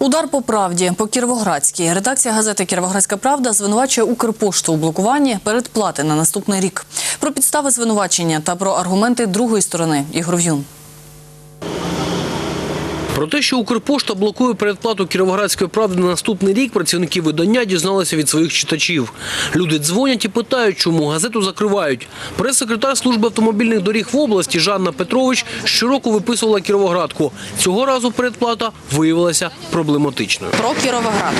Удар по правді по Кіровоградській. Редакція газети Кіровоградська Правда звинувачує Укрпошту у блокуванні передплати на наступний рік. Про підстави звинувачення та про аргументи другої сторони. Ігор В'юн. Про те, що Укрпошта блокує передплату Кіровоградської правди на наступний рік, працівники видання дізналися від своїх читачів. Люди дзвонять і питають, чому газету закривають. Прес-секретар служби автомобільних доріг в області Жанна Петрович щороку виписувала Кіровоградку. Цього разу передплата виявилася проблематичною. про Кіровоград.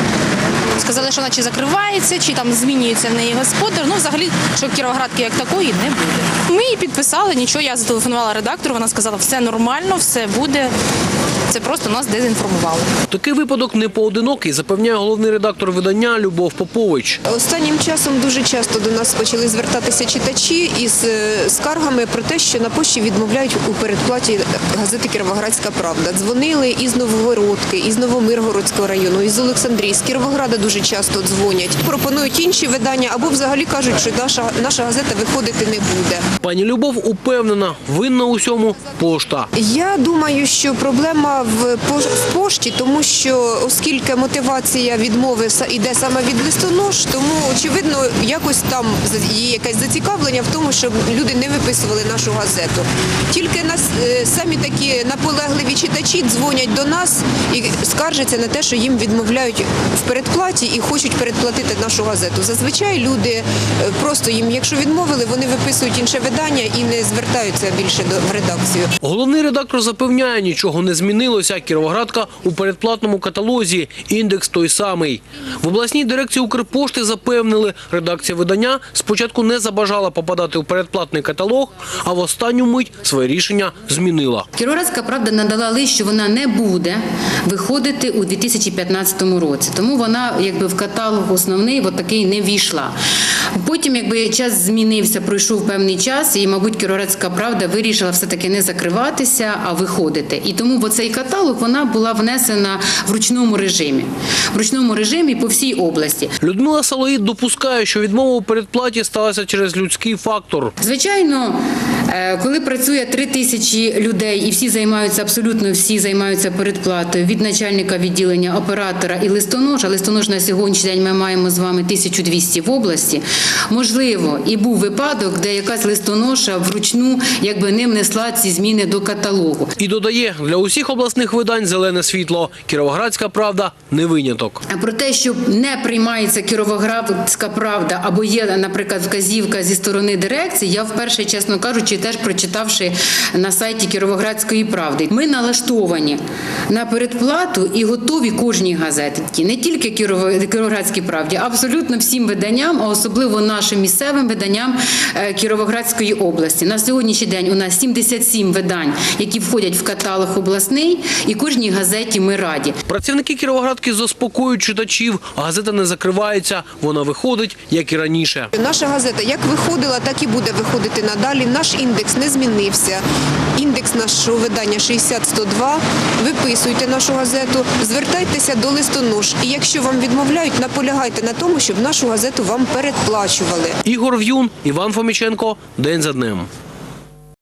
Сказали, що вона чи закривається, чи там змінюється в неї господар. Ну, взагалі, що Кіровоградки як такої не буде. Ми її підписали, нічого, я зателефонувала редактору, вона сказала, все нормально, все буде. Це просто нас дезінформували. Такий випадок не поодинокий, запевняє головний редактор видання Любов Попович. Останнім часом дуже часто до нас почали звертатися читачі із е, скаргами про те, що на пошті відмовляють у передплаті газети Кіровоградська Правда. Дзвонили із Новогородки, із Новомиргородського району, із Олександрії, з Кіровограда дуже часто дзвонять. Пропонують інші видання або взагалі кажуть, що наша, наша газета виходити не буде. Пані Любов упевнена, винна у всьому пошта. Я думаю, що проблема в в пошті, тому що оскільки мотивація відмови іде саме від листонож, тому очевидно якось там є якесь зацікавлення в тому, щоб люди не виписували нашу газету. Тільки нас е, самі такі наполегливі читачі дзвонять до нас і скаржаться на те, що їм відмовляють в передплаті і хочуть передплатити нашу газету. Зазвичай люди е, просто їм, якщо відмовили, вони виписують інше видання і не звертаються більше до редакцію. Головний редактор запевняє, нічого не змінилося. Кіровоградка у передплатному каталозі. Індекс той самий. В обласній дирекції Укрпошти запевнили, редакція видання спочатку не забажала попадати у передплатний каталог, а в останню мить своє рішення змінила. Кіровоградська правда надала лист, що вона не буде виходити у 2015 році. Тому вона якби в каталог основний от такий не війшла. Потім, якби час змінився, пройшов певний час, і, мабуть, Кіровоградська правда вирішила все-таки не закриватися, а виходити. І тому бо цей каталог вона була внесена в ручному режимі. В ручному режимі по всій області. Людмила Салоїд допускає, що відмова у передплаті сталася через людський фактор. Звичайно, е, коли працює три тисячі людей і всі займаються, абсолютно всі займаються передплатою від начальника відділення, оператора і листоножа. Листонож на сьогоднішній день ми маємо з вами 1200 в області. Можливо, і був випадок, де якась листоноша вручну якби не внесла ці зміни до каталогу. І додає, для усіх обласних видань зелене світло. Кіровоградська правда не виняток. А Про те, що не приймається Кіровоградська правда або є, наприклад, вказівка зі сторони дирекції, я вперше, чесно кажучи, теж прочитавши на сайті Кіровоградської правди. Ми налаштовані на передплату і готові кожній газеті, не тільки Кіровоградській правді, а абсолютно всім виданням, а особливо нашим місцевим виданням е, Кіровоградської області. На сьогоднішній день у нас 77 видань, які входять в каталог обласний, і кожній газеті ми раді. Працівники Кіровоградки заспокоюють читачів. Газета не закривається, вона виходить, як і раніше. Наша газета як виходила, так і буде виходити надалі. Наш індекс не змінився. Індекс нашого видання 60-102. Виписуйте нашу газету, звертайтеся до листонож. І якщо вам відмовляють, наполягайте на тому, щоб нашу газету вам передплачували. Ігор В'юн, Іван Фоміченко. День за днем.